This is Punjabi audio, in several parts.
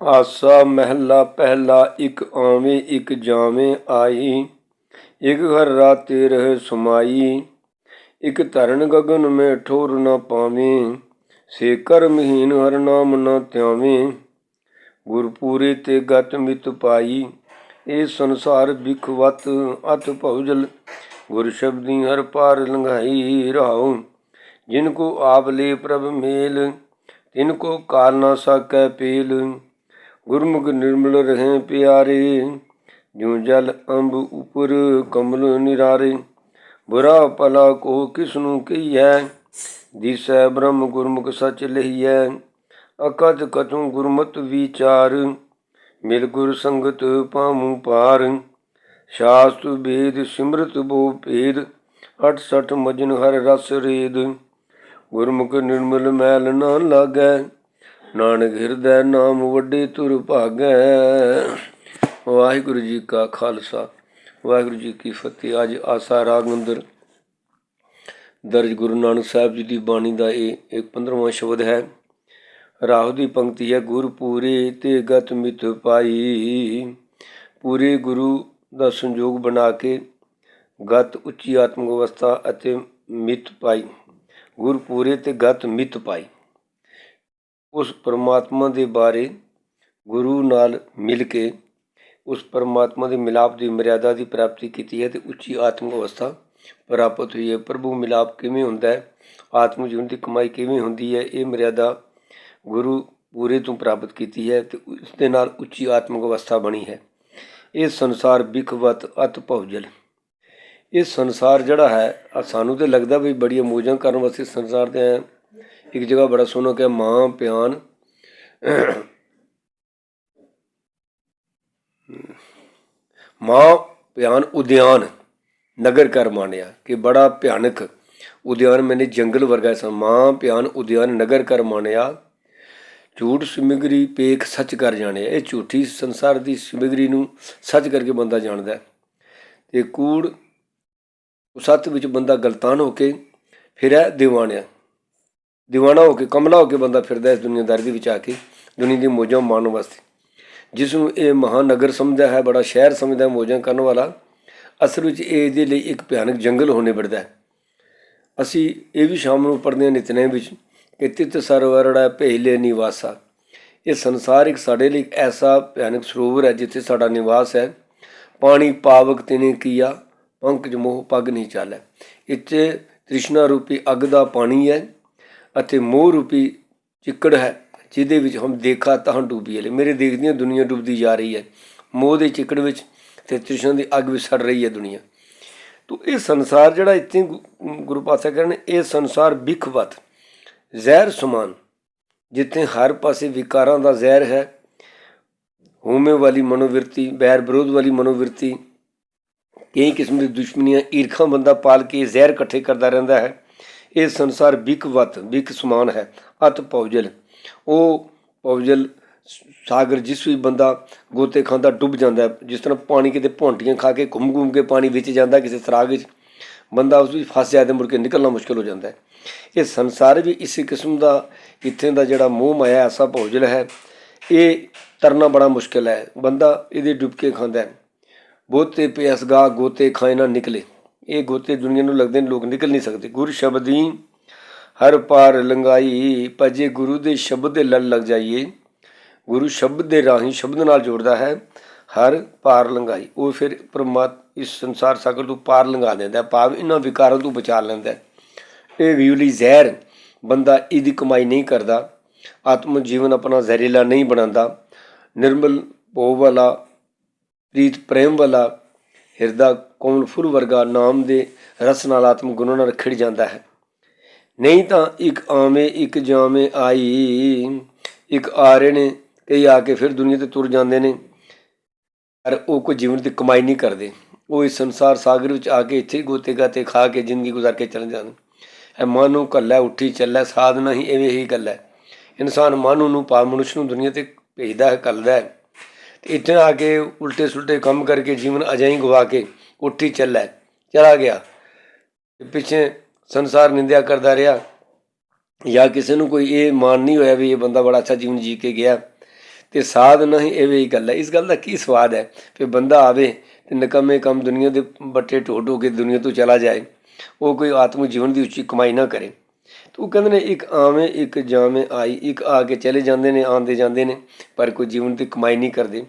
ਆਸਾ ਮਹਿਲਾ ਪਹਿਲਾ ਇਕ ਆਵੇਂ ਇੱਕ ਜਾਵੇਂ ਆਈ ਇੱਕ ਘਰ ਰਾਤੇ ਰਹਿ ਸਮਾਈ, ਇੱਕ ਧਰਨ ਗਗਨ ਮੈਂ ਠੋਰ ਨਾ ਪਾਵੇਂ, ਸੇ ਕਰਮਹੀਨ ਹਰ ਨਾਮ ਨ ਧਿਆਵੇਂ। ਗੁਰਪੂਰੇ ਤੇ ਗਤ ਮਿਤ ਪਾਈ ਇਹ ਸੰਸਾਰ ਵਿਖਵਤ ਅਤ ਭਉਜਲ, ਗੁਰ ਸ਼ਬਦੀ ਹਰ ਪਾਰ ਲੰਘਾਈ ਰਹਾਉ ਜਿਨ ਕੋ ਆਪ ਲੇ ਪ੍ਰਭ ਮੇਲ, ਤਿਨ ਕੋ ਕਾਲ ਨਾ ਸਕੈ ਪੇਲ ਗੁਰਮੁਖ ਨਿਰਮਲ ਰਹੇ ਪਿਆਰੇ, ਜਿਉ ਜਲ ਅੰਬ ਉਪਰ ਕਮਲ ਨਿਰਾਰੇ। ਬੁਰਾ ਭਲਾ ਕੋ ਕਿਸਨੂੰ ਕਹੀਐ? ਦਿਸੈ ਬ੍ਰਹਮ ਗੁਰਮੁਖ ਸਚ ਲਹੀਐ। ਅਕਦ ਕਤੂ ਗੁਰਮਤ ਵਿਚਾਰ, ਮਿਲ ਗੁਰ ਸੰਗਤ ਪਾਮੂ ਪਾਰ ਸ਼ਾਸਤ ਵੇਦ ਸਿਮਰਤ ਬੋ ਭੇਦ 68 ਮਜਨ ਹਰ ਰਸ ਰੇਦ। ਗੁਰਮੁਖ ਨਿਰਮਲ ਮੈਲ ਨਾ ਲਾਗੈ। ਨਾਨਕ ਹਿਰਦੈ ਨਾਮ ਵੱਡੇ ਤੁਰ ਭਾਗੈ। ਵਾਹਿਗੁਰੂ ਜੀ ਕਾ ਖਾਲਸਾ, ਵਾਹਿਗੁਰੂ ਜੀ ਕੀ ਫਤਿਹ। ਅੱਜ ਆਸਾ ਰਾਗ ਅੰਦਰ ਦਰਜ ਗੁਰੂ ਨਾਨਕ ਸਾਹਿਬ ਜੀ ਦੀ ਬਾਣੀ ਦਾ ਇਹ ਇੱਕ 15ਵਾਂ ਸ਼ਬਦ ਹੈ। ਰਾਹੁ ਦੀ ਪੰਕਤੀ ਹੈ, ਗੁਰ ਪੂਰੇ ਤੇ ਗਤ ਮਿਤ ਪਾਈ। ਪੂਰੇ ਗੁਰੂ ਦਾ ਸੰਜੋਗ ਬਣਾ ਕੇ ਗਤ ਉੱਚੀ ਆਤਮਿਕ ਅਵਸਥਾ ਅਤੇ ਮਿਤ ਪਾਈ। ਗੁਰ ਪੂਰੇ ਤੇ ਗਤ ਮਿਤ ਪਾਈ। ਉਸ ਪਰਮਾਤਮਾ ਦੇ ਬਾਰੇ ਗੁਰੂ ਨਾਲ ਮਿਲ ਕੇ ਉਸ ਪਰਮਾਤਮਾ ਦੇ ਮਿਲਾਪ ਦੀ ਮਰਿਆਦਾ ਦੀ ਪ੍ਰਾਪਤੀ ਕੀਤੀ ਹੈ ਅਤੇ ਉੱਚੀ ਆਤਮਿਕ ਅਵਸਥਾ ਪ੍ਰਾਪਤ ਹੋਈ ਹੈ। ਪ੍ਰਭੂ, ਮਿਲਾਪ ਕਿਵੇਂ ਹੁੰਦਾ ਹੈ? ਆਤਮ ਜੀਵਨ ਦੀ ਕਮਾਈ ਕਿਵੇਂ ਹੁੰਦੀ ਹੈ? ਇਹ ਮਰਿਆਦਾ ਗੁਰੂ ਪੂਰੇ ਤੋਂ ਪ੍ਰਾਪਤ ਕੀਤੀ ਹੈ ਤੇ ਉਸ ਦੇ ਨਾਲ ਉੱਚੀ ਆਤਮਿਕ ਅਵਸਥਾ ਬਣੀ ਹੈ। ਇਹ ਸੰਸਾਰ ਬਿਖਵਤ ਅਤ ਭਉਜਲ। ਇਹ ਸੰਸਾਰ ਜਿਹੜਾ ਹੈ ਸਾਨੂੰ ਤੇ ਲੱਗਦਾ ਵੀ ਬੜੀਆਂ ਮੌਜਾਂ ਕਰਨ ਵਾਸਤੇ ਸੰਸਾਰ ਦੇ ਆਏ ਹਾਂ। ਇੱਕ ਜਗ੍ਹਾ ਬੜਾ ਸੋਹਣਾ ਕਿ ਮਾਂ, ਪਿਆਨ। ਮਾਂ, ਪਿਆਨ, ਉਦਿਆਨ। ਨਗਰ ਕਰ ਮਾਣਿਆ ਕਿ ਬੜਾ ਭਿਆਨਕ ਉਦਿਆਨ ਮੈਨੇ ਜੰਗਲ ਵਰਗਾ ਸਾ ਮਾਂ ਭਿਆਨ ਉਦਿਆਨ, ਨਗਰ ਕਰ ਮਾਣਿਆ। ਝੂਠ ਸਮਗਰੀ ਪੇਖ ਸੱਚ ਕਰ ਜਾਣਿਆ। ਇਹ ਝੂਠੀ ਸੰਸਾਰ ਦੀ ਸਮਗਰੀ ਨੂੰ ਸੱਚ ਕਰਕੇ ਬੰਦਾ ਜਾਣਦਾ ਹੈ। ਤੇ ਕੂੜ ਸੱਤ ਵਿੱਚ ਬੰਦਾ ਗਲਤਾਨ ਹੋ ਕੇ ਫਿਰ ਹੈ دیਵਾਨਿਆ دیਵਾਨਾ ਹੋ ਕੇ, ਕਮਲਾ ਹੋ ਕੇ ਬੰਦਾ ਫਿਰਦਾ ਇਸ ਦੁਨੀਆਦਾਰੀ ਦੇ ਵਿੱਚ ਆ ਕੇ, ਦੁਨੀਆ ਦੀ ਮੌਜਾਂ ਮਾਣਨ ਵਾਸਤੇ। ਜਿਸ ਨੂੰ ਇਹ ਮਹਾਨਗਰ ਸਮਝਦਾ ਹੈ, ਬੜਾ ਸ਼ਹਿਰ ਸਮਝਦਾ ਹੈ, ਮੌਜਾਂ ਕਰਨ ਵਾਲਾ, ਅਸਲ ਵਿੱਚ ਇਹ ਇਹਦੇ ਲਈ ਇੱਕ ਭਿਆਨਕ ਜੰਗਲ ਹੋਣੇ ਵੜਦਾ ਹੈ। ਅਸੀਂ ਇਹ ਵੀ ਸ਼ਾਮ ਨੂੰ ਪੜ੍ਹਦੇ ਹਾਂ ਨਿਤਨੇਮ ਵਿੱਚ ਕਿ ਤਿਤ ਸਰਵਰੜਾ ਪਹਿਲੇ ਨਿਵਾਸਾ। ਇਹ ਸੰਸਾਰ ਇੱਕ ਸਾਡੇ ਲਈ ਇੱਕ ਐਸਾ ਭਿਆਨਕ ਸਰੋਵਰ ਹੈ ਜਿੱਥੇ ਸਾਡਾ ਨਿਵਾਸ ਹੈ। ਪਾਣੀ, ਪਾਵਕ, ਤਿਨੇ ਕੀਆ, ਪੰਕਜ, ਮੋਹ, ਪਗ ਨਹੀਂ ਚਾਲੈ ਇੱਥੇ ਤ੍ਰਿਸ਼ਨਾ ਰੂਪੀ ਅੱਗ ਦਾ ਪਾਣੀ ਹੈ। ਅਤੇ ਮੋਹ ਰੂਪੀ ਚਿੱਕੜ ਹੈ, ਜਿਹਦੇ ਵਿੱਚ ਹਮ ਦੇਖਾ ਤਾਂ ਡੁੱਬੀ ਹੈ। ਮੇਰੇ ਦੇਖਦੀਆਂ ਦੁਨੀਆ ਡੁੱਬਦੀ ਜਾ ਰਹੀ ਹੈ। ਮੋਹ ਦੇ ਚਿੱਕੜ ਵਿੱਚ ਤੇ ਤ੍ਰਿਸ਼ਨ ਦੀ ਅੱਗ ਵਿੱਚ ਸੜ ਰਹੀ ਹੈ ਦੁਨੀਆ। ਤੋ ਇਹ ਸੰਸਾਰ ਜਿਹੜਾ ਇੱਥੇ ਗੁ- ਗੁਰੂ ਪਾਤਸ਼ਾਹ ਕਰਨ ਇਹ ਸੰਸਾਰ ਬਿਖਵਤ ਜ਼ਹਿਰ ਸਮਾਨ, ਜਿੱਥੇ ਹਰ ਪਾਸੇ ਵਿਕਾਰਾਂ ਦਾ ਜ਼ਹਿਰ ਹੈ। ਹੋਮੇ ਵਾਲੀ ਮਨੋਵਿਰਤੀ ਬੈਰ ਵਿਰੋਧ ਵਾਲੀ ਮਨੋਵਿਰਤੀ, ਕਈ ਕਿਸਮ ਦੀ ਦੁਸ਼ਮਣੀਆਂ, ਈਰਖਾਂ ਬੰਦਾ ਪਾਲ ਕੇ ਜ਼ਹਿਰ ਇਕੱਠੇ ਕਰਦਾ ਰਹਿੰਦਾ ਹੈ। ਇਹ ਸੰਸਾਰ ਬਿਕਵਤ ਬਿਕ ਸਮਾਨ ਹੈ, ਅਤ ਪੌਜਲ ਉਹ ਪੌਜਲ ਸਾਗਰ, ਜਿਸ ਵੀ ਬੰਦਾ ਗੋਤੇ ਖਾਂਦਾ ਡੁੱਬ ਜਾਂਦਾ ਜਿਸ ਤਰ੍ਹਾਂ ਪਾਣੀ ਕਿਤੇ ਭੌਂਟੀਆਂ ਖਾ ਕੇ ਘੁੰਮ ਘੁੰਮ ਕੇ ਪਾਣੀ ਵਿੱਚ ਜਾਂਦਾ ਕਿਸੇ ਸਰਾਗ ਵਿੱਚ, ਬੰਦਾ ਉਸ ਵਿੱਚ ਫਸ ਜਾਏ ਤੇ ਮੁੜ ਕੇ ਨਿਕਲਣਾ ਮੁਸ਼ਕਲ ਹੋ ਜਾਂਦਾ ਹੈ। ਇਹ ਸੰਸਾਰ ਵੀ ਇਸੇ ਕਿਸਮ ਦਾ, ਇੱਥੇ ਦਾ ਜਿਹੜਾ ਮੋਹ ਮਾਇਆ ਐਸਾ ਭੌਜਲ ਹੈ, ਇਹ ਤਰਨਾ ਬੜਾ ਮੁਸ਼ਕਲ ਹੈ। ਬੰਦਾ ਇਹਦੇ ਡੁੱਬ ਕੇ ਖਾਂਦਾ ਹੈ। ਬਹੁਤੇ ਪਿਆਸਗਾ ਗੋਤੇ ਖਾਏ ਨਾ ਨਿਕਲੇ। ਇਹ ਗੋਤੇ ਦੁਨੀਆ ਨੂੰ ਲੱਗਦੇ ਨੇ, ਲੋਕ ਨਿਕਲ ਨਹੀਂ ਸਕਦੇ। ਗੁਰ ਸ਼ਬਦੀ ਹਰ ਪਾਰ ਲੰਗਾਈ ਭਜੇ ਗੁਰੂ ਦੇ ਸ਼ਬਦ ਦੇ ਲੜ ਲੱਗ ਜਾਈਏ। ਗੁਰੂ ਸ਼ਬਦ ਦੇ ਰਾਹੀਂ ਸ਼ਬਦ ਨਾਲ ਜੋੜਦਾ ਹੈ, ਹਰ ਪਾਰ ਲੰਗਾਈ ਉਹ ਫਿਰ ਪਰਮਾਤ ਇਸ ਸੰਸਾਰ ਸਾਗਰ ਤੋਂ ਪਾਰ ਲੰਘਾ ਦਿੰਦਾ ਭਾਵ ਇਹਨਾਂ ਵਿਕਾਰਾਂ ਤੋਂ ਬਚਾ ਲੈਂਦਾ ਇਹ ਵਿਊਲੀ ਜ਼ਹਿਰ, ਬੰਦਾ ਇਹਦੀ ਕਮਾਈ ਨਹੀਂ ਕਰਦਾ, ਆਤਮ ਜੀਵਨ ਆਪਣਾ ਜ਼ਹਿਰੀਲਾ ਨਹੀਂ ਬਣਾਉਂਦਾ। ਨਿਰਮਲ ਭੋ ਵਾਲਾ, ਪ੍ਰੀਤ ਪ੍ਰੇਮ ਵਾਲਾ ਹਿਰਦਾ ਕੌਣ ਫੁੱਲ ਵਰਗਾ ਨਾਮ ਦੇ ਰਸ ਨਾਲ ਆਤਮ ਗੁਣਾਂ ਨਾਲ ਖਿੜ ਜਾਂਦਾ ਹੈ। ਨਹੀਂ ਤਾਂ ਇੱਕ ਆਵੇਂ, ਇੱਕ ਜਾਵੇਂ ਆਈ, ਇੱਕ ਆ ਰਹੇ ਨੇ ਕਈ ਆ ਕੇ ਫਿਰ ਦੁਨੀਆ ਤੇ ਤੁਰ ਜਾਂਦੇ ਨੇ। ਪਰ ਉਹ ਕੋਈ ਜੀਵਨ ਦੀ ਕਮਾਈ ਨਹੀਂ ਕਰਦੇ। ਉਹ ਇਸ ਸੰਸਾਰ ਸਾਗਰ ਵਿੱਚ ਆ ਕੇ ਇੱਥੇ ਹੀ ਗੋਤੇ ਗਾਤੇ ਖਾ ਕੇ ਜ਼ਿੰਦਗੀ ਗੁਜ਼ਾਰ ਕੇ ਚਲੇ ਜਾਂਦੇ ਇਹ ਮਨ ਨੂੰ ਕੱਲਾ ਉੱਠੀ ਚੱਲੇ, ਸਾਧਨਾ ਹੀ ਐਵੇਂ ਹੀ ਗੱਲ ਹੈ। ਇਨਸਾਨ ਮਨ ਨੂੰ ਪਾ ਮਨੁੱਖ ਨੂੰ ਦੁਨੀਆ ਤੇ ਭੇਜਦਾ ਹੈ ਕਰਦਾ ਹੈ। ਤੇ ਇੱਥੇ ਆ ਕੇ ਉਲਟੇ ਸੁਲਟੇ ਕੰਮ ਕਰਕੇ ਜੀਵਨ ਅਜਾਈ ਗਵਾ ਕੇ ਉੱਠੀ ਚੱਲੈ ਚਲਾ ਗਿਆ। ਪਿੱਛੇ ਸੰਸਾਰ ਨਿੰਦਿਆ ਕਰਦਾ ਰਿਹਾ। ਜਾਂ ਕਿਸੇ ਨੂੰ ਕੋਈ ਇਹ ਮਾਨ ਨਹੀਂ ਹੋਇਆ ਵੀ ਇਹ ਬੰਦਾ ਬੜਾ ਅੱਛਾ ਜੀਵਨ ਜੀ ਕੇ ਗਿਆ। ਤੇ ਸਾਧ ਨਹੀਂ, ਇਹ ਵੀ ਗੱਲ ਹੈ। ਇਸ ਗੱਲ ਦਾ ਕੀ ਸਵਾਦ ਹੈ? ਕਿ ਬੰਦਾ ਆਵੇ ਤੇ ਨਕਮੇ ਕੰਮ ਦੁਨੀਆ ਦੇ ਬੱਟੇ ਢੋ ਢੋ ਕੇ ਦੁਨੀਆ ਤੋਂ ਚਲਾ ਜਾਏ। ਉਹ ਕੋਈ ਆਤਮਿਕ ਜੀਵਨ ਦੀ ਉੱਚੀ ਕਮਾਈ ਨਾ ਕਰੇ। ਉਹ ਕਹਿੰਦੇ ਨੇ ਇੱਕ ਆਵੇਂ, ਇੱਕ ਜਾਵੇਂ ਆਈ, ਇੱਕ ਆ ਕੇ ਚਲੇ ਜਾਂਦੇ ਨੇ, ਆਉਂਦੇ ਜਾਂਦੇ ਨੇ, ਪਰ ਕੋਈ ਜੀਵਨ ਦੀ ਕਮਾਈ ਨਹੀਂ ਕਰਦੇ।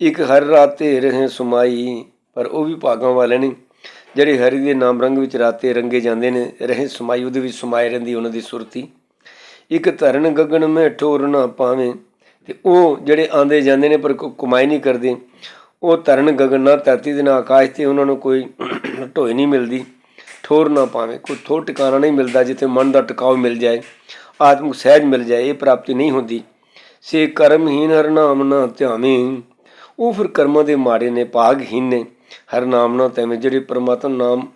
ਇੱਕ ਹਰ ਰਾਤੇ ਰਹੇ ਸੁਮਾਈ, ਪਰ ਉਹ ਵੀ ਭਾਗਾਂ ਵਾਲੇ ਨੇ, ਜਿਹੜੇ ਹਰੀ ਦੇ ਨਾਮ ਰੰਗ ਵਿੱਚ ਰਾਤੇ ਰੰਗੇ ਜਾਂਦੇ ਨੇ, ਰਹੇ ਸੁਮਾਈ, ਉਹਦੇ ਵਿੱਚ ਸਮਾਏ ਰਹਿੰਦੀ, ਉਹਨਾਂ ਦੀ ਸੁਰਤੀ। ਇੱਕ ਧਰਨ ਗਗਨ ਮੈਂ ਠੋਰ ਨਾ ਪਾਵੇਂ, ਤੇ ਉਹ ਜਿਹੜੇ ਆਂਦੇ ਜਾਂਦੇ ਨੇ, ਪਰ ਕਮਾਈ ਨਹੀਂ ਕਰਦੇ, ਉਹ ਧਰਨ ਗਗਨ ਨਾ ਧਰਤੀ ਦੇ ਨਾ ਆਕਾਸ਼ ਤੇ ਉਹਨਾਂ ਨੂੰ ਕੋਈ ਢੋਈ ਨਹੀਂ ਮਿਲਦੀ। ਠੋਰ ਨਾ ਪਾਵੇ, ਕੋਈ ਥੋੜ ਟਿਕਾਣਾ ਨਹੀਂ ਮਿਲਦਾ ਜਿੱਥੇ ਮਨ ਦਾ ਟਿਕਾਓ ਮਿਲ ਜਾਏ, ਆਤਮਿਕ ਸਹਿਜ ਮਿਲ ਜਾਏ, ਇਹ ਪ੍ਰਾਪਤੀ ਨਹੀਂ ਹੁੰਦੀ। ਸੇ ਕਰਮਹੀਨ ਹਰ ਨਾਮ ਨਾ ਧਿਆਵੇਂ। ਉਹ ਫਿਰ ਕਰਮਾਂ ਦੇ ਮਾੜੇ ਨੇ, ਭਾਗਹੀਨ ਨੇ। ਹਰ ਨਾਮ ਨਾ ਤੈਵੇਂ ਜਿਹੜੇ ਪਰਮਾਤਮਾ ਨਾਮ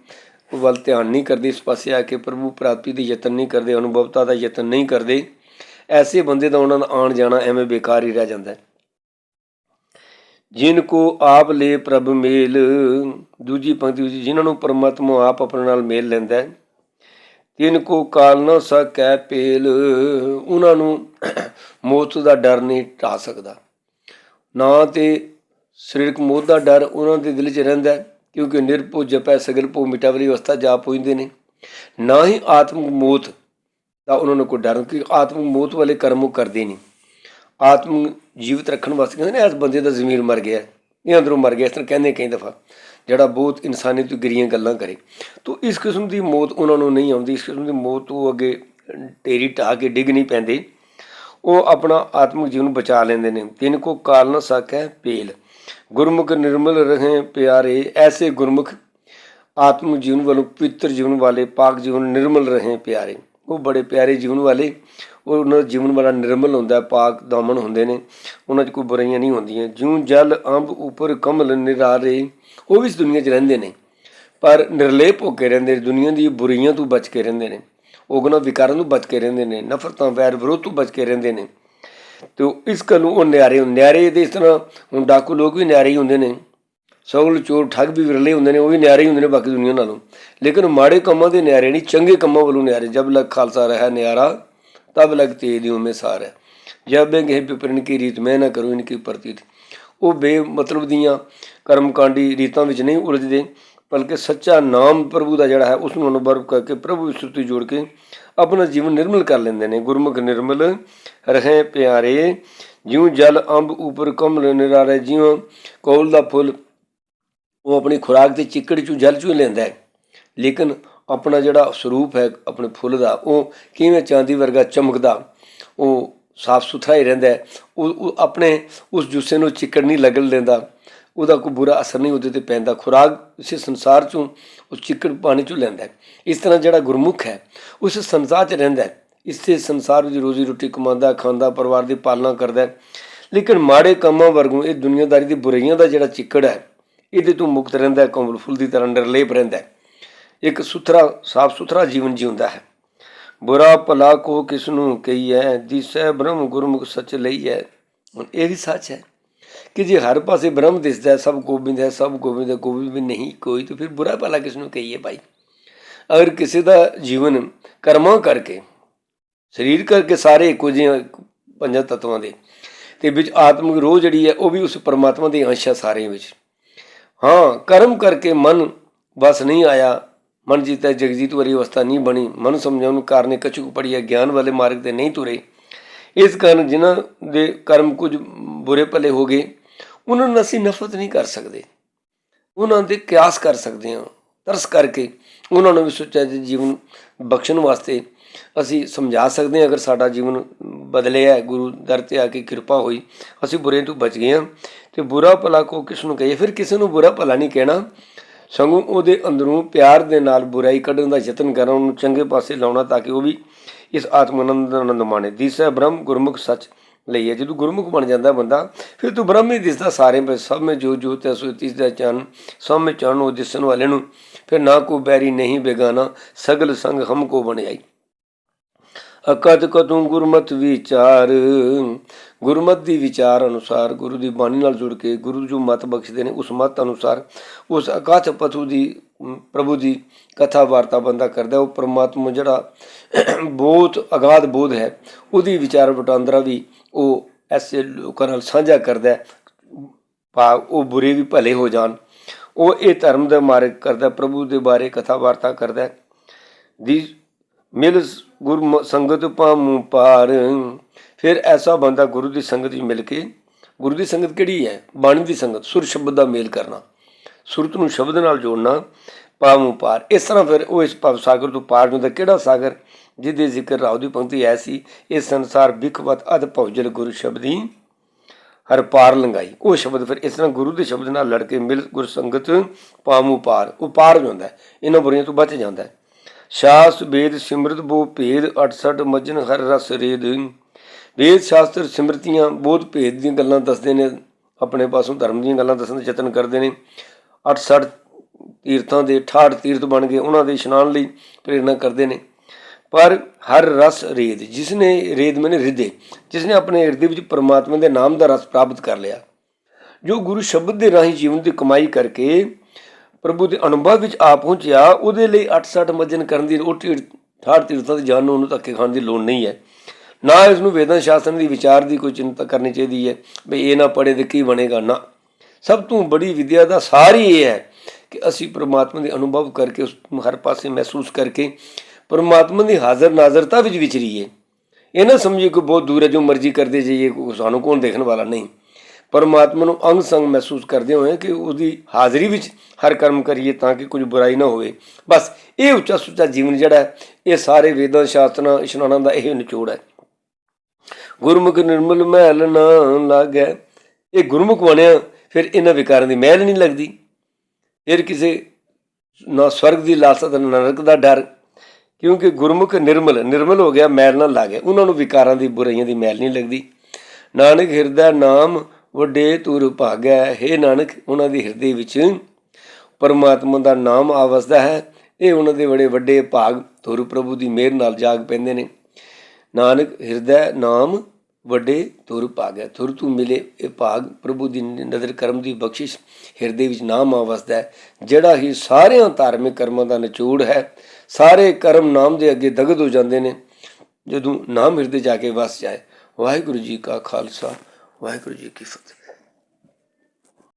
ਵੱਲ ਧਿਆਨ ਨਹੀਂ ਕਰਦੇ, ਇਸ ਪਾਸੇ ਆ ਕੇ ਪ੍ਰਭੂ ਪ੍ਰਾਪਤੀ ਦੀ ਯਤਨ ਨਹੀਂ ਕਰਦੇ, ਅਨੁਭਵਤਾ ਦਾ ਯਤਨ ਨਹੀਂ ਕਰਦੇ, ਐਸੇ ਬੰਦੇ ਦਾ ਉਹਨਾਂ ਦਾ ਆਣ ਜਾਣਾ ਐਵੇਂ ਬੇਕਾਰ ਹੀ ਰਹਿ ਜਾਂਦਾ ਹੈ। ਜਿਨ ਕੋ ਆਪ ਲੈ ਪ੍ਰਭ ਮੇਲ। ਦੂਜੀ ਪੰਕਤੀ ਵਿੱਚ ਜਿਨ੍ਹਾਂ ਨੂੰ ਪਰਮਾਤਮਾ ਆਪ ਆਪਣੇ ਨਾਲ ਮੇਲ ਲੈਂਦਾ ਹੈ, ਤਿਨ ਕੋ ਕਾਲ ਨਾ ਸਕੈ ਪੇਲ। ਉਹਨਾਂ ਨੂੰ ਮੌਤ ਦਾ ਡਰ ਨਹੀਂ ਢਾ ਸਕਦਾ। ਨਾ ਤੇ ਸਰੀਰਕ ਮੌਤ ਦਾ ਡਰ ਉਹਨਾਂ ਦੇ ਦਿਲ 'ਚ ਰਹਿੰਦਾ ਕਿਉਂਕਿ ਨਿਰਭਉ ਜਪੈ ਸਗਲ ਭਉ ਮਿਟਾਵਲੀ ਅਵਸਥਾ ਜਾ ਪਹੁੰਚਦੇ ਨੇ ਨਾ ਹੀ ਆਤਮਿਕ ਮੌਤ ਦਾ ਉਹਨਾਂ ਨੂੰ ਕੋਈ ਡਰ ਕਿ ਆਤਮਿਕ ਮੌਤ ਵਾਲੇ ਕਰਮ ਉਹ ਕਰਦੇ ਨਹੀਂ। ਆਤਮ ਜੀਵਤ ਰੱਖਣ ਵਾਸਤੇ ਕਹਿੰਦੇ ਨੇ ਇਸ ਬੰਦੇ ਦਾ ਜ਼ਮੀਰ ਮਰ ਗਿਆ ਹੈ, ਇਹ ਅੰਦਰੋਂ ਮਰ ਗਿਆ ਇਸ ਤਰ੍ਹਾਂ ਕਹਿੰਦੇ ਕਈ ਦਫਾ ਜਿਹੜਾ ਬਹੁਤ ਇਨਸਾਨੀਅਤ ਤੋਂ ਗਿਰੀਆਂ ਗੱਲਾਂ ਕਰੇ। ਤੋ ਇਸ ਕਿਸਮ ਦੀ ਮੌਤ ਉਹਨਾਂ ਨੂੰ ਨਹੀਂ ਆਉਂਦੀ ਇਸ ਕਿਸਮ ਦੀ ਮੌਤ ਤੋਂ ਅੱਗੇ ਢੇਰੀ ਢਾਹ ਕੇ ਡਿੱਗ ਨਹੀਂ ਪੈਂਦੇ। ਉਹ ਆਪਣਾ ਆਤਮਿਕ ਜੀਵਨ ਬਚਾ ਲੈਂਦੇ ਨੇ। ਤਿੰਨ ਕੋ ਕਾਲ ਨਾ ਸਕੈ ਪੇਲ ਗੁਰਮੁਖ ਨਿਰਮਲ ਰਹੇ ਪਿਆਰੇ ਐਸੇ ਗੁਰਮੁਖ ਆਤਮ ਜੀਵਨ ਵੱਲੋਂ ਪਵਿੱਤਰ ਜੀਵਨ ਵਾਲੇ ਪਾਕ ਜੀਵਨ ਨਿਰਮਲ ਰਹੇ ਪਿਆਰੇ। ਉਹ ਬੜੇ ਪਿਆਰੇ ਜੀਵਨ ਵਾਲੇ। ਉਹ ਉਹਨਾਂ ਦਾ ਜੀਵਨ ਬੜਾ ਨਿਰਮਲ ਹੁੰਦਾ ਪਾਕ ਦਾਮਨ ਹੁੰਦੇ ਨੇ, ਉਹਨਾਂ 'ਚ ਕੋਈ ਬੁਰਾਈਆਂ ਨਹੀਂ ਹੁੰਦੀਆਂ। ਜਿਉਂ ਜਲ, ਅੰਬ, ਉੱਪਰ ਕਮਲ, ਨਿਰਾਰੇ, ਉਹ ਵੀ ਇਸ ਦੁਨੀਆ 'ਚ ਰਹਿੰਦੇ ਨੇ। ਪਰ ਨਿਰਲੇਪ ਹੋ ਕੇ ਰਹਿੰਦੇ ਨੇ, ਦੁਨੀਆ ਦੀ ਬੁਰਾਈਆਂ ਤੋਂ ਬਚ ਕੇ ਰਹਿੰਦੇ ਨੇ। ਉਗਨਾ ਵਿਕਾਰਾਂ ਤੋਂ ਬਚ ਕੇ ਰਹਿੰਦੇ ਨੇ, ਨਫ਼ਰਤਾਂ, ਵੈਰ ਵਿਰੋਧ ਤੋਂ ਬਚ ਕੇ ਰਹਿੰਦੇ ਨੇ। ਤੇ ਉਹ ਇਸ ਗੱਲੋਂ ਉਹ ਨਿਆਰੇ ਹੁੰਦੇ ਨਿਆਰੇ ਦੇ ਇਸ ਤਰ੍ਹਾਂ ਹੁਣ ਡਾਕੂ ਲੋਕ ਵੀ ਨਿਆਰੇ ਹੀ ਹੁੰਦੇ ਨੇ। ਸਗਲ ਚੋਰ, ਠੱਗ ਵੀ ਵਿਰਲੇ ਹੁੰਦੇ ਨੇ, ਉਹ ਵੀ ਨਿਆਰੇ ਹੀ ਹੁੰਦੇ ਨੇ ਬਾਕੀ ਦੁਨੀਆ ਨਾਲੋਂ। ਲੇਕਿਨ ਮਾੜੇ ਕੰਮਾਂ ਦੇ ਨਿਆਰੇ ਨਹੀਂ, ਚੰਗੇ ਕੰਮਾਂ ਵੱਲੋਂ ਨਿਆਰੇ। ਜਬ ਲਗ ਖਾਲਸਾ ਰਹਾ, ਨਿਆਰਾ ਤਬ ਲਗ ਤੇਰੀ ਉਮੇ ਸਾਰ ਹੈ। ਜਬ ਬੈਂਗੇ ਵਿਪਰਨ ਕੀ ਰੀਤ ਮੈਂ ਨਾ ਕਰੂੰ, ਇਨਕੀ ਪ੍ਰਤੀਤ ਉਹ ਬੇਮਤਲਬ ਦੀਆਂ ਕਰਮਕਾਂਡੀ ਰੀਤਾਂ ਵਿੱਚ ਨਹੀਂ ਉਲਝਦੇ, ਬਲਕਿ ਸੱਚਾ ਨਾਮ ਪ੍ਰਭੂ ਦਾ ਜਿਹੜਾ ਹੈ ਉਸ ਨੂੰ ਅਨੁਭਵ ਕਰਕੇ ਪ੍ਰਭੂ ਦੀ ਸੁਰਤੀ ਜੋੜ ਕੇ ਆਪਣਾ ਜੀਵਨ ਨਿਰਮਲ ਕਰ ਲੈਂਦੇ ਨੇ। ਗੁਰਮੁਖ ਨਿਰਮਲ ਰਹੇ ਪਿਆਰੇ, ਜਿਉ ਜਲ ਅੰਬ ਉਪਰ ਕਮਲ ਨਿਰਾਰੇ, ਜਿਉ ਕੋਲ ਦਾ ਫੁੱਲ ਉਹ ਆਪਣੀ ਖੁਰਾਕ ਤੇ ਚਿੱਕੜ ਚੋਂ ਜਲ ਚੋਂ ਲੈਂਦਾ ਹੈ। ਲੇਕਿਨ ਆਪਣਾ ਜਿਹੜਾ ਸਰੂਪ ਹੈ, ਆਪਣੇ ਫੁੱਲ ਦਾ, ਉਹ ਕਿਵੇਂ ਚਾਂਦੀ ਵਰਗਾ ਚਮਕਦਾ, ਉਹ ਸਾਫ਼ ਸੁਥਰਾ ਹੀ ਰਹਿੰਦਾ ਉਹ ਉਹ ਆਪਣੇ ਉਸ ਜੁੱਸੇ ਨੂੰ ਚਿੱਕੜ ਨਹੀਂ ਲੱਗਣ ਦਿੰਦਾ। ਉਹਦਾ ਕੋਈ ਬੁਰਾ ਅਸਰ ਨਹੀਂ ਉਹਦੇ ਤੇ ਪੈਂਦਾ। ਖੁਰਾਕ ਇਸੇ ਸੰਸਾਰ ਚੋਂ ਉਹ ਚਿੱਕੜ ਪਾਣੀ ਚੋਂ ਲੈਂਦਾ ਇਸ ਤਰ੍ਹਾਂ ਜਿਹੜਾ ਗੁਰਮੁਖ ਹੈ, ਉਸ ਸੰਸਾਰ 'ਚ ਰਹਿੰਦਾ ਇਸੇ ਸੰਸਾਰ ਵਿੱਚ ਰੋਜ਼ੀ ਰੋਟੀ ਕਮਾਉਂਦਾ, ਖਾਂਦਾ, ਪਰਿਵਾਰ ਦੀ ਪਾਲਣਾ ਕਰਦਾ ਲੇਕਿਨ ਮਾੜੇ ਕੰਮਾਂ ਵਰਗੋਂ ਇਹ ਦੁਨੀਆਦਾਰੀ ਦੀ ਬੁਰਾਈਆਂ ਦਾ ਜਿਹੜਾ ਚਿੱਕੜ ਹੈ, ਇਹਦੇ ਤੋਂ ਮੁਕਤ ਰਹਿੰਦਾ ਹੈ, ਕਮਲ ਫੁੱਲ ਦੀ ਤਰ੍ਹਾਂ ਨਿਰਲੇਪ ਰਹਿੰਦਾ ਇੱਕ ਸੁਥਰਾ, ਸਾਫ਼ ਸੁਥਰਾ ਜੀਵਨ ਜਿਉਂਦਾ ਹੈ। ਬੁਰਾ ਭਲਾ ਕੋ ਕਿਸ ਨੂੰ ਕਹੀਐ, ਦਿਸੈ ਬ੍ਰਹਮ ਗੁਰਮੁਖ ਸੱਚ ਲਈਐ। ਹੁਣ ਇਹ ਵੀ ਸੱਚ ਹੈ ਕਿ ਜੇ ਹਰ ਪਾਸੇ ਬ੍ਰਹਮ ਦਿਸਦਾ ਹੈ, ਸਭ ਗੋਬਿੰਦ ਹੈ, ਸਭ ਗੋਬਿੰਦ ਹੈ, ਗੋਬਿੰਦ ਵੀ ਨਹੀਂ ਕੋਈ, ਤਾਂ ਫਿਰ ਬੁਰਾ ਭਲਾ ਕਿਸ ਨੂੰ ਕਹੀਏ ਭਾਈ? ਅਗਰ ਕਿਸੇ ਦਾ ਜੀਵਨ ਕਰਮਾਂ ਕਰਕੇ, ਸਰੀਰ ਕਰਕੇ ਸਾਰੇ ਇੱਕੋ ਜਿਹੇ ਪੰਜਾਂ ਤੱਤਵਾਂ ਦੇ, ਤੇ ਵਿੱਚ ਆਤਮਿਕ ਰੋਹ ਜਿਹੜੀ ਹੈ, ਉਹ ਵੀ ਉਸ ਪਰਮਾਤਮਾ ਦੇ ਅੰਸ਼ ਹੈ ਸਾਰਿਆਂ ਵਿੱਚ। ਹਾਂ, ਕਰਮ ਕਰਕੇ ਮਨ ਬਸ ਨਹੀਂ ਆਇਆ ਮਨ ਜੀਤਾ ਜਗਜੀਤ ਵਰੀ ਅਵਸਥਾ ਨਹੀਂ ਬਣੀ। ਮਨ ਸਮਝਾਉਣ ਕਾਰਨੇ ਕਛੁਕ ਪੜੀਆ ਗਿਆਨ ਵਾਲੇ ਮਾਰਗ ਤੇ ਨਹੀਂ ਤੁਰੇ। ਇਸ ਕਾਰਨ ਜਿਨ੍ਹਾਂ ਦੇ ਕਰਮ ਕੁਝ ਬੁਰੇ ਭਲੇ ਹੋ ਗਏ ਉਹਨਾਂ ਨੂੰ ਅਸੀਂ ਨਫ਼ਰਤ ਨਹੀਂ ਕਰ ਸਕਦੇ। ਉਹਨਾਂ ਦੇ ਕਿਆਸ ਕਰ ਸਕਦੇ ਹਾਂ ਤਰਸ ਕਰਕੇ ਉਹਨਾਂ ਨੂੰ ਵੀ ਸੁੱਚਾ ਜੀਵਨ ਬਖਸ਼ਣ ਵਾਸਤੇ ਅਸੀਂ ਸਮਝਾ ਸਕਦੇ ਹਾਂ ਅਗਰ ਸਾਡਾ ਜੀਵਨ ਬਦਲਿਆ ਹੈ, ਗੁਰੂ ਦਰ ਤੇ ਆ ਕੇ ਕਿਰਪਾ ਹੋਈ ਅਸੀਂ ਬੁਰੇ ਤੋਂ ਬਚ ਗਏ ਹਾਂ। ਤੇ ਬੁਰਾ ਭਲਾ ਕੋ ਕਿਸ ਨੂੰ ਕਹੀਏ? ਫਿਰ ਕਿਸੇ ਨੂੰ ਬੁਰਾ ਭਲਾ ਨਹੀਂ ਕਹਿਣਾ। ਸਗੋਂ ਉਹਦੇ ਅੰਦਰੋਂ ਪਿਆਰ ਦੇ ਨਾਲ ਬੁਰਾਈ ਕੱਢਣ ਦਾ ਯਤਨ ਕਰਨਾ ਉਹਨੂੰ ਚੰਗੇ ਪਾਸੇ ਲਾਉਣਾ ਤਾਂ ਕਿ ਉਹ ਵੀ ਇਸ ਆਤਮ ਆਨੰਦ ਦਾ ਆਨੰਦ ਮਾਣੇ। ਦਿਸੈ ਬ੍ਰਹਮ ਗੁਰਮੁਖ ਸੱਚ ਲਈ ਹੈ। ਜਦੋਂ ਗੁਰਮੁਖ ਬਣ ਜਾਂਦਾ ਬੰਦਾ, ਫਿਰ ਤੂੰ ਬ੍ਰਹਮ ਹੀ ਦਿਸਦਾ ਸਾਰੇ ਵਿੱਚ। ਸਭ ਵਿੱਚ ਜੋ ਜੋਤ ਹੈ ਸੋ ਤਿਸ ਦਾ ਚੰਨ, ਸਭ ਵਿੱਚ ਚੰਨ ਉਹ ਦਿਸਣ ਵਾਲੇ ਨੂੰ। ਫਿਰ ਨਾ ਕੋ ਬੈਰੀ ਨਹੀਂ ਬੇਗਾਨਾ, ਸਗਲ ਸੰਗ ਹਮ ਕੋ ਬਣਾਈ ਅਕਤ ਕਤੂ ਗੁਰਮਤ ਵਿਚਾਰ ਗੁਰਮਤ ਦੀ ਵਿਚਾਰ ਅਨੁਸਾਰ, ਗੁਰੂ ਦੀ ਬਾਣੀ ਨਾਲ ਜੁੜ ਕੇ ਗੁਰੂ ਜੋ ਮਤ ਬਖਸ਼ਦੇ ਨੇ, ਉਸ ਮਤ ਅਨੁਸਾਰ ਉਸ ਅਕਾਥ ਪਥੂ ਦੀ ਪ੍ਰਭੂ ਦੀ ਕਥਾ ਵਾਰਤਾ ਬੰਦਾ ਕਰਦਾ ਉਹ ਪ੍ਰਮਾਤਮਾ ਜਿਹੜਾ ਬਹੁਤ ਅਗਾਧ ਬੋਧ ਹੈ, ਉਹਦੀ ਵਿਚਾਰ ਵਟਾਂਦਰਾ ਵੀ ਉਹ ਐਸੇ ਲੋਕਾਂ ਨਾਲ ਸਾਂਝਾ ਕਰਦਾ ਹੈ। ਭਾਵ ਉਹ ਬੁਰੇ ਵੀ ਭਲੇ ਹੋ ਜਾਣ। ਉਹ ਇਹ ਧਰਮ ਦਾ ਮਾਰਗ ਕਰਦਾ ਪ੍ਰਭੂ ਦੇ ਬਾਰੇ ਕਥਾ ਵਾਰਤਾ ਕਰਦਾ ਦੀ ਮਿਲ ਗੁਰ ਸੰਗਤ ਪਾਮੂ ਪਾਰ। ਫਿਰ ਐਸਾ ਬੰਦਾ ਗੁਰੂ ਦੀ ਸੰਗਤ ਵਿੱਚ ਮਿਲ ਕੇ, ਗੁਰੂ ਦੀ ਸੰਗਤ ਕਿਹੜੀ ਹੈ? ਬਾਣੀ ਦੀ ਸੰਗਤ, ਸੁਰ ਸ਼ਬਦ ਦਾ ਮੇਲ ਕਰਨਾ। ਸੁਰਤ ਨੂੰ ਸ਼ਬਦ ਨਾਲ ਜੋੜਨਾ ਪਾਮੂ ਪਾਰ। ਇਸ ਤਰ੍ਹਾਂ ਫਿਰ ਉਹ ਇਸ ਭਵ ਸਾਗਰ ਤੋਂ ਪਾਰ ਨੂੰ ਦਾ ਕਿਹੜਾ ਸਾਗਰ? ਜਿਹਦੇ ਜ਼ਿਕਰ ਰਾਉ ਦੀ ਪੰਕਤੀ ਐਸੀ ਇਹ ਸੰਸਾਰ ਬਿਖਵਤ ਅਧ ਭਉਜਲ ਗੁਰੂ ਸ਼ਬਦੀ ਹਰ ਪਾਰ ਲੰਗਾਈ ਉਹ ਸ਼ਬਦ ਫਿਰ ਇਸ ਤਰ੍ਹਾਂ ਗੁਰੂ ਦੇ ਸ਼ਬਦ ਨਾਲ ਲੜ ਕੇ ਮਿਲ ਗੁਰ ਸੰਗਤ ਪਾਮੂ ਪਾਰ। ਉਹ ਪਾਰ ਜਾਂਦਾ। ਇਹਨਾਂ ਬੁਰੀਆਂ ਤੋਂ ਬਚ ਜਾਂਦਾ। ਹੈ ਸ਼ਾਸ ਵੇਦ ਸਿਮਰਤ ਬੋ ਭੇਦ 68 ਮਜਨ ਹਰ ਰਸ ਰੇਦ। ਵੇਦ ਸ਼ਾਸਤਰ ਸਿਮਰਤੀਆਂ ਬਹੁਤ ਭੇਦ ਦੀਆਂ ਗੱਲਾਂ ਦੱਸਦੇ ਨੇ, ਆਪਣੇ ਪਾਸੋਂ ਧਰਮ ਦੀਆਂ ਗੱਲਾਂ ਦੱਸਣ ਦਾ ਯਤਨ ਕਰਦੇ ਨੇ। 68 ਤੀਰਥਾਂ ਦੇ 68 ਤੀਰਥ ਬਣ ਗਏ ਉਹਨਾਂ ਦੇ ਇਸ਼ਨਾਨ ਲਈ ਪ੍ਰੇਰਣਾ ਕਰਦੇ ਨੇ। ਪਰ ਹਰ ਰਸ ਰੇਦ ਜਿਸਨੇ ਰੇਦ ਮੈਨੇ ਰਿੱਦੇ ਜਿਸ ਨੇ ਆਪਣੇ ਹਿਰਦੇ ਵਿੱਚ ਪਰਮਾਤਮਾ ਦੇ ਨਾਮ ਦਾ ਰਸ ਪ੍ਰਾਪਤ ਕਰ ਲਿਆ। ਜੋ ਗੁਰੂ ਸ਼ਬਦ ਦੇ ਰਾਹੀਂ ਜੀਵਨ ਦੀ ਕਮਾਈ ਕਰਕੇ ਪ੍ਰਭੂ ਦੇ ਅਨੁਭਵ ਵਿੱਚ ਆ ਪਹੁੰਚਿਆ, ਉਹਦੇ ਲਈ 68 ਮਜਨ ਕਰਨ ਦੀ ਰੋਟੀ ਠਾੜ ਤੀਰਥਾਂ ਦੇ ਜਾਨ ਨੂੰ ਉਹਨੂੰ ਧੱਕੇ ਖਾਣ ਦੀ ਲੋੜ ਨਹੀਂ ਹੈ। ਨਾ ਇਸ ਨੂੰ ਵੇਦਾਂ ਸ਼ਾਸਤਰਾਂ ਦੀ ਵਿਚਾਰ ਦੀ ਕੋਈ ਚਿੰਤਾ ਕਰਨੀ ਚਾਹੀਦੀ ਹੈ ਵੀ ਇਹ ਨਾ ਪੜੇ ਤੇ ਕੀ ਬਣੇਗਾ ਨਾ। ਸਭ ਤੋਂ ਬੜੀ ਵਿਦਿਆ ਦਾ ਸਾਰ ਹੀ ਇਹ ਹੈ ਕਿ ਅਸੀਂ ਪ੍ਰਮਾਤਮਾ ਦੇ ਅਨੁਭਵ ਕਰਕੇ, ਉਸ ਹਰ ਪਾਸੇ ਮਹਿਸੂਸ ਕਰਕੇ ਪਰਮਾਤਮਾ ਦੀ ਹਾਜ਼ਰ ਨਾਜ਼ਰਤਾ ਵਿੱਚ ਵਿਚਰੀਏ। ਇਹ ਨਾ ਸਮਝੀਏ ਕਿ ਬਹੁਤ ਦੂਰ ਹੈ, ਜੋ ਮਰਜ਼ੀ ਕਰਦੇ ਜਾਈਏ ਸਾਨੂੰ ਕੌਣ ਦੇਖਣ ਵਾਲਾ ਨਹੀਂ। ਪਰਮਾਤਮਾ ਨੂੰ ਅੰਗ ਸੰਗ ਮਹਿਸੂਸ ਕਰਦੇ ਹੋਏ ਕਿ ਉਹਦੀ ਹਾਜ਼ਰੀ ਵਿੱਚ ਹਰ ਕਰਮ ਕਰੀਏ ਤਾਂ ਕਿ ਕੁਝ ਬੁਰਾਈ ਨਾ ਹੋਵੇ। ਬਸ ਇਹ ਉੱਚਾ ਸੁੱਚਾ ਜੀਵਨ ਜਿਹੜਾ ਹੈ, ਇਹ ਸਾਰੇ ਵੇਦਾਂ, ਸ਼ਾਸਤਰਾਂ, ਇਸ਼ਨਾਨਾਂ ਦਾ ਇਹ ਨਿਚੋੜ ਹੈ। ਗੁਰਮੁਖ ਨਿਰਮਲ ਮਹਿਲ ਨਾ ਲਾਗੈ। ਇਹ ਗੁਰਮੁਖ ਬਣਿਆ, ਫਿਰ ਇਹਨਾਂ ਵਿਕਾਰਾਂ ਦੀ ਮਹਿਲ ਨਹੀਂ ਲੱਗਦੀ। ਫਿਰ ਕਿਸੇ ਨਾ ਸਵਰਗ ਦੀ ਲਾਲਸਾ ਤੇ ਨਾ ਨਰਕ ਦਾ ਡਰ, ਕਿਉਂਕਿ ਗੁਰਮੁਖ ਨਿਰਮਲ ਨਿਰਮਲ ਹੋ ਗਿਆ ਮੈਲ ਨਾ ਗਿਆ ਉਹਨਾਂ ਨੂੰ ਵਿਕਾਰਾਂ ਦੀ, ਬੁਰਾਈਆਂ ਦੀ ਮੈਲ ਨਹੀਂ ਲੱਗਦੀ। ਨਾਨਕ ਹਿਰਦਾ ਨਾਮ ਵੱਡੇ ਤੁਰ ਭਾਗੈ ਹੈ। ਨਾਨਕ, ਉਹਨਾਂ ਦੇ ਹਿਰਦੇ ਵਿੱਚ ਪਰਮਾਤਮਾ ਦਾ ਨਾਮ ਆਵਸਦਾ ਹੈ। ਇਹ ਉਹਨਾਂ ਦੇ ਬੜੇ ਵੱਡੇ ਭਾਗ ਤੁਰ ਪ੍ਰਭੂ ਦੀ ਮਿਹਰ ਨਾਲ ਜਾਗ ਪੈਂਦੇ ਨੇ। ਨਾਨਕ, ਹਿਰਦੈ ਨਾਮ ਵੱਡੇ ਤੁਰ ਭਾਗੈ ਤੁਰ ਤੂੰ ਮਿਲੇ ਇਹ ਭਾਗ ਪ੍ਰਭੂ ਦੀ ਨਜ਼ਰ ਕਰਮ ਦੀ ਬਖਸ਼ਿਸ਼ ਹਿਰਦੇ ਵਿੱਚ ਨਾਮ ਆਵਸਦਾ ਹੈ। ਜਿਹੜਾ ਹੀ ਸਾਰਿਆਂ ਧਾਰਮਿਕ ਕਰਮਾਂ ਦਾ ਨਿਚੋੜ ਹੈ, ਸਾਰੇ ਕਰਮ ਨਾਮ ਦੇ ਅੱਗੇ ਦਗਦ ਹੋ ਜਾਂਦੇ ਨੇ। ਜਦੋਂ ਨਾਮ ਹਿਰਦੇ ਜਾ ਕੇ ਵਸ ਜਾਏ, ਵਾਹਿਗੁਰੂ ਜੀ ਕਾ ਖਾਲਸਾ ਵਾਹਿਗੁਰੂ ਜੀ ਕੀ ਫਤਿਹ।